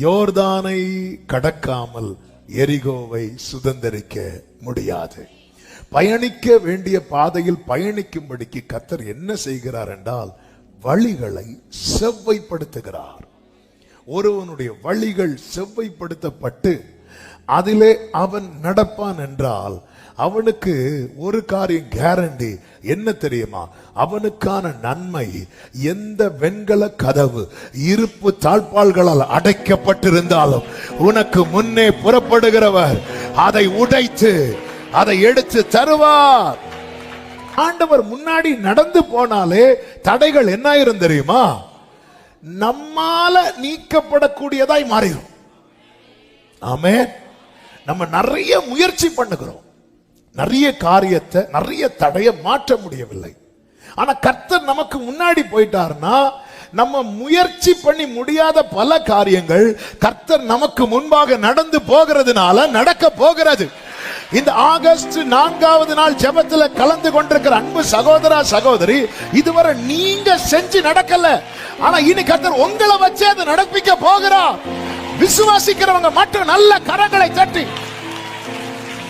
யோர்தானை கடக்காமல் எரிகோவை சுதந்தரிக்க முடியாது. பயணிக்க வேண்டிய பாதையில் பயணிக்கும்படிக்கு கத்தர் என்ன செய்கிறார் என்றால் வழிகளை செவ்வைப்படுத்துகிறார். ஒருவனுடைய வழிகள் செவ்வைப்படுத்தப்பட்டு அதிலே அவன் நடப்பான் என்றால் அவனுக்கு ஒரு காரியம் கேரண்டி என்ன தெரியுமா? அவனுக்கான நன்மை எந்த வெண்கல கதவு இருப்பு தாழ்பால்களால் அடைக்கப்பட்டிருந்தாலும் உனக்கு முன்னே புறப்படுகிறவர் அதை உடைத்து அதை எடுத்து தருவார். ஆண்டவர் முன்னாடி நடந்து போனாலே தடைகள் என்ன ஆயிரும் தெரியுமா? நம்மால நீக்கப்படக்கூடியதாய் மாறிடும் ஆமே நம்ம நிறைய முயற்சி பண்ணுகிறோம். நிறைய காரியத்தை நிறைய தடைய மாற்ற முடியவில்லை. ஆனா கர்த்தர் நமக்கு முன்னாடி போயிட்டாருன்னா நம்ம முயற்சி பண்ணி முடியாத பல காரியங்கள் கர்த்தர் நமக்கு முன்பாக நடந்து போகிறதுனால நடக்க போகிறது. இந்த ஆகஸ்ட் நான்காவது நாள் ஜபத்துல கலந்து கொண்டிருக்கிற அன்பு சகோதரா சகோதரி இதுவரை நீங்க செஞ்சு நடக்கல. ஆனா இனி கர்த்தர் உங்களை வச்சே அதை நடப்பிக்க போகிறார் விசுவாசிக்கிறவங்க மட்டும் நல்ல கரங்களை தட்டி